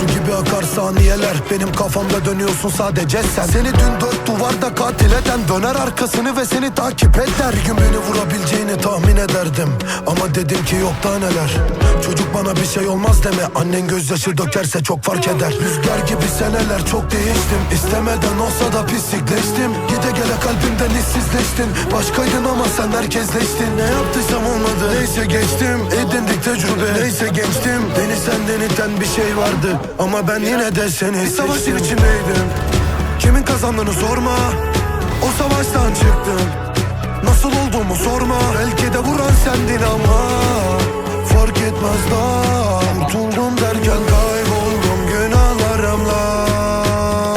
Su gibi akar saniyeler. Benim kafamda dönüyorsun sadece sen. Seni dün dört duvarda katil eden Döner arkasını ve seni takip eder. Gün beni vurabileceğini tahmin ederdim. Ama dedim ki yok daha neler. Çocuk bana bir şey olmaz deme. Annen gözyaşı dökerse çok fark eder. Rüzgar gibi seneler çok değiştim. İstemeden olsa da pislikleştim. Gide gele kalbimden hissizleştin Başkaydın ama sen herkesleştin Ne yaptıysam olmadı. Neyse geçtim. Edindik Neyse geçtim Beni senden iten bir şey vardı. Ama ben yine de seni Bir savaşın içindeydim. Kimin kazandığını sorma O savaştan çıktım. Nasıl olduğumu sorma Belki de vuran sendin ama Fark etmez daha Kurtuldum derken kayboldum günahlarımla.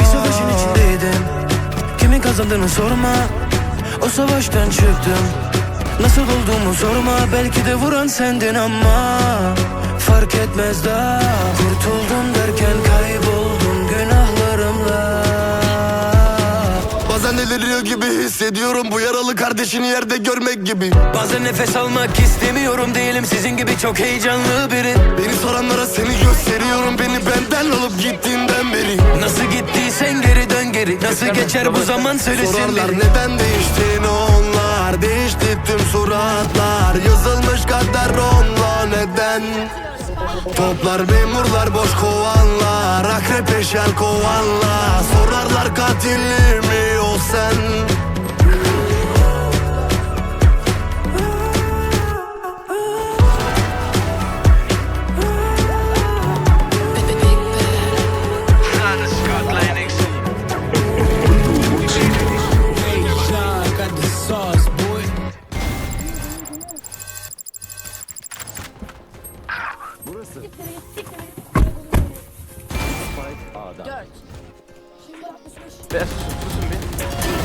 Bir savaşın içindeydim. Kimin kazandığını sorma O savaştan çıktım Nasıl olduğumu sorma Belki de vuran sendin ama Fark etmez daha Kurtuldum derken kayboldum günahlarımla. Bazen deliriyor gibi hissediyorum Bu yaralı kardeşini yerde görmek gibi. Bazen nefes almak istemiyorum Değilim. Sizin gibi çok heyecanlı biri. Beni soranlara seni gösteriyorum. Beni benden alıp gittiğinden beri. Nasıl gittiysen geri dön geri. Nasıl geçer bu zaman söylesin Sorarlar biri neden değiştin onlar Değişti tüm suratlar Yazılmış kader onunla neden? Toplar memurlar boş kovanlar Akrep eşel kovanla Sorarlar katil Biraz susun bir.